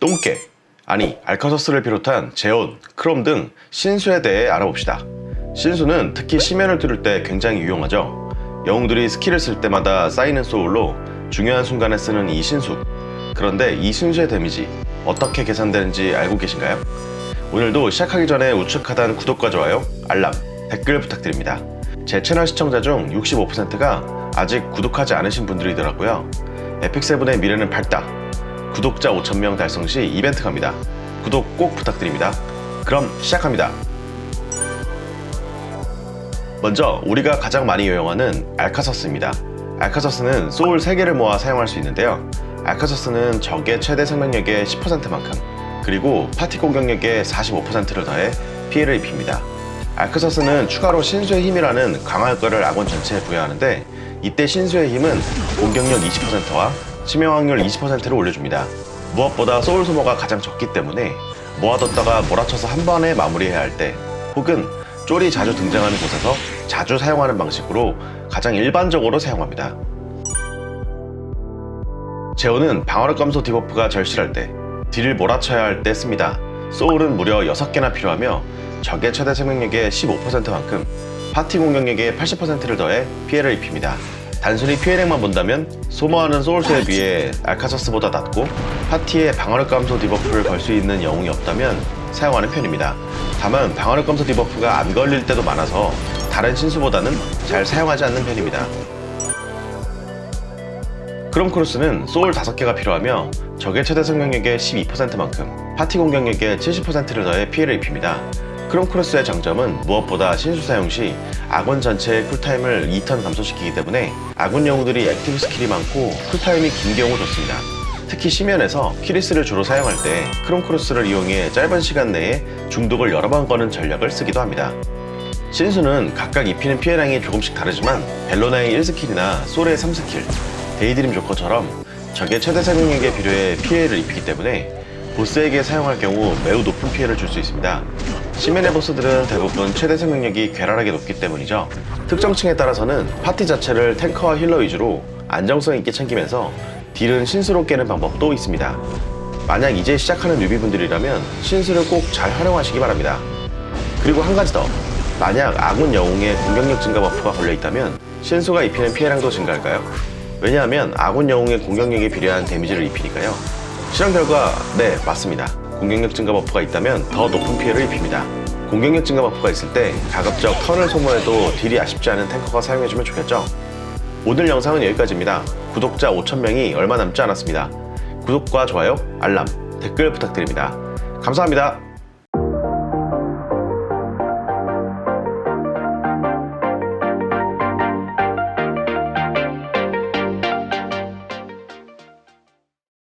똥개, 아니 알카서스를 비롯한 제온, 크롬 등 신수에 대해 알아봅시다. 신수는 특히 심연을 뚫을 때 굉장히 유용하죠. 영웅들이 스킬을 쓸 때마다 쌓이는 소울로 중요한 순간에 쓰는 이 신수. 그런데 이 신수의 데미지 어떻게 계산되는지 알고 계신가요? 오늘도 시작하기 전에 우측 하단 구독과 좋아요, 알람, 댓글 부탁드립니다. 제 채널 시청자 중 65%가 아직 구독하지 않으신 분들이더라고요. 에픽세븐의 미래는 밝다. 구독자 5,000명 달성 시 이벤트 갑니다. 구독 꼭 부탁드립니다. 그럼 시작합니다. 먼저 우리가 가장 많이 이용하는 알카서스입니다. 알카서스는 소울 3개를 모아 사용할 수 있는데요. 알카서스는 적의 최대 생명력의 10%만큼 그리고 파티 공격력의 45%를 더해 피해를 입힙니다. 알카서스는 추가로 신수의 힘이라는 강화 효과를 아군 전체에 부여하는데 이때 신수의 힘은 공격력 20%와 치명 확률 20%를 올려줍니다. 무엇보다 소울 소모가 가장 적기 때문에 모아뒀다가 몰아쳐서 한 번에 마무리해야 할 때 혹은 쫄이 자주 등장하는 곳에서 자주 사용하는 방식으로 가장 일반적으로 사용합니다. 제오는 방어력 감소 디버프가 절실할 때, 딜을 몰아쳐야 할 때 씁니다. 소울은 무려 6개나 필요하며 적의 최대 생명력의 15%만큼 파티 공격력의 80%를 더해 피해를 입힙니다. 단순히 피해량만 본다면 소모하는 소울수에 비해 알카서스보다 낮고 파티에 방어력 감소 디버프를 걸 수 있는 영웅이 없다면 사용하는 편입니다. 다만 방어력 감소 디버프가 안 걸릴 때도 많아서 다른 신수보다는 잘 사용하지 않는 편입니다. 크롬 크루스는 소울 5개가 필요하며 적의 최대 생명력의 12%만큼 파티 공격력의 70%를 더해 피해를 입힙니다. 크롬 크루스의 장점은 무엇보다 신수 사용 시 아군 전체의 쿨타임을 2턴 감소시키기 때문에 아군 영웅들이 액티브 스킬이 많고 쿨타임이 긴 경우 좋습니다. 특히 시면에서 키리스를 주로 사용할 때 크롬 크루스를 이용해 짧은 시간 내에 중독을 여러 번 거는 전략을 쓰기도 합니다. 신수는 각각 입히는 피해량이 조금씩 다르지만 벨로나의 1스킬이나 소레의 3스킬, 데이드림 조커처럼 적의 최대 생명력에 비례해 피해를 입히기 때문에 보스에게 사용할 경우 매우 높은 피해를 줄 수 있습니다. 시멘의 보스들은 대부분 최대 생명력이 괴랄하게 높기 때문이죠. 특정층에 따라서는 파티 자체를 탱커와 힐러 위주로 안정성 있게 챙기면서 딜은 신수로 깨는 방법도 있습니다. 만약 이제 시작하는 뉴비분들이라면 신수를 꼭 잘 활용하시기 바랍니다. 그리고 한 가지 더. 만약 아군 영웅의 공격력 증가 버프가 걸려 있다면 신수가 입히는 피해량도 증가할까요? 왜냐하면 아군 영웅의 공격력에 비례한 데미지를 입히니까요. 실험 결과 네 맞습니다. 공격력 증가 버프가 있다면 더 높은 피해를 입힙니다. 공격력 증가 버프가 있을 때 가급적 턴을 소모해도 딜이 아쉽지 않은 탱커가 사용해주면 좋겠죠? 오늘 영상은 여기까지입니다. 구독자 5,000명이 얼마 남지 않았습니다. 구독과 좋아요, 알람, 댓글 부탁드립니다. 감사합니다.